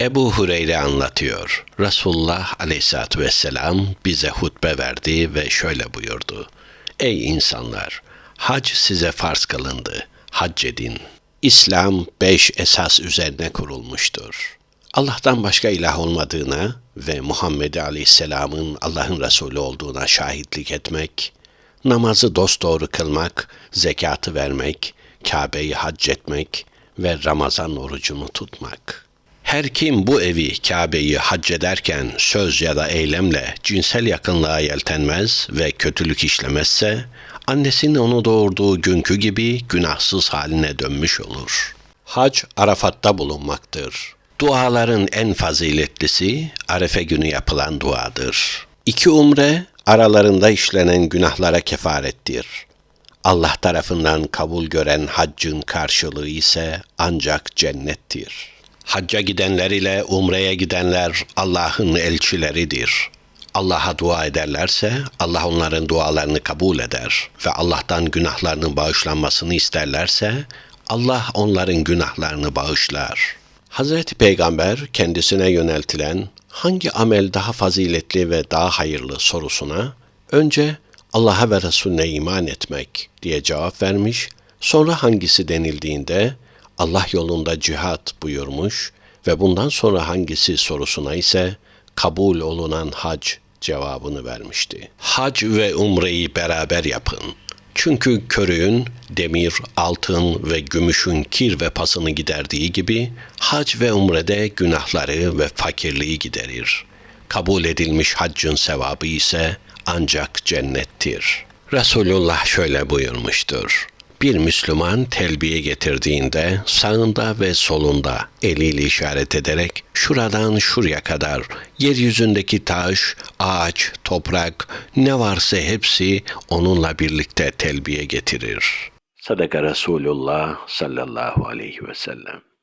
Ebu Hureyre anlatıyor. Resulullah aleyhissalatü vesselam bize hutbe verdi ve şöyle buyurdu. Ey insanlar! Hac size farz kılındı. Hac edin. İslam beş esas üzerine kurulmuştur. Allah'tan başka ilah olmadığına ve Muhammed Aleyhisselam'ın Allah'ın Resulü olduğuna şahitlik etmek, namazı dosdoğru kılmak, zekatı vermek, Kabe'yi hac etmek ve Ramazan orucunu tutmak. Her kim bu evi, Kabe'yi hac ederken söz ya da eylemle cinsel yakınlığa yeltenmez ve kötülük işlemezse, annesinin onu doğurduğu günkü gibi günahsız haline dönmüş olur. Hac Arafat'ta bulunmaktır. Duaların en faziletlisi Arefe günü yapılan duadır. İki umre aralarında işlenen günahlara kefarettir. Allah tarafından kabul gören haccın karşılığı ise ancak cennettir. Hacca gidenler ile umreye gidenler Allah'ın elçileridir. Allah'a dua ederlerse Allah onların dualarını kabul eder ve Allah'tan günahlarının bağışlanmasını isterlerse Allah onların günahlarını bağışlar. Hazreti Peygamber kendisine yöneltilen hangi amel daha faziletli ve daha hayırlı sorusuna önce Allah'a ve Resulüne iman etmek diye cevap vermiş, sonra hangisi denildiğinde Allah yolunda cihat buyurmuş ve bundan sonra hangisi sorusuna ise kabul olunan hac cevabını vermişti. Hac ve umreyi beraber yapın. Çünkü körüğün demir, altın ve gümüşün kir ve pasını giderdiği gibi hac ve umrede günahları ve fakirliği giderir. Kabul edilmiş haccın sevabı ise ancak cennettir. Resulullah şöyle buyurmuştur. Bir Müslüman telbiye getirdiğinde sağında ve solunda eliyle işaret ederek şuradan şuraya kadar yeryüzündeki taş, ağaç, toprak ne varsa hepsi onunla birlikte telbiye getirir. Sadaka Resulullah sallallahu aleyhi ve sellem.